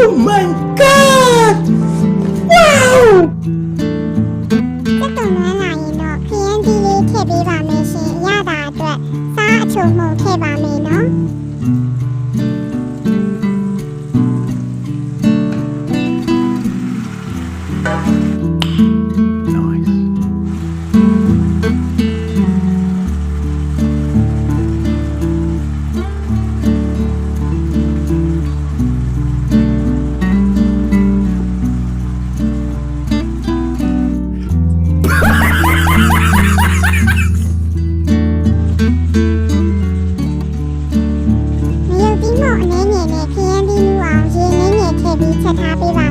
Oh my god! Wow! တက်တော်နားလာရင်တော့ခရမ်းကြီးလေးထည့်ပေးပါမယ်ရှင်။ရတာအတွက်စားအချုံမှုထည့်ပါမယ်နော်။ to Happy Life.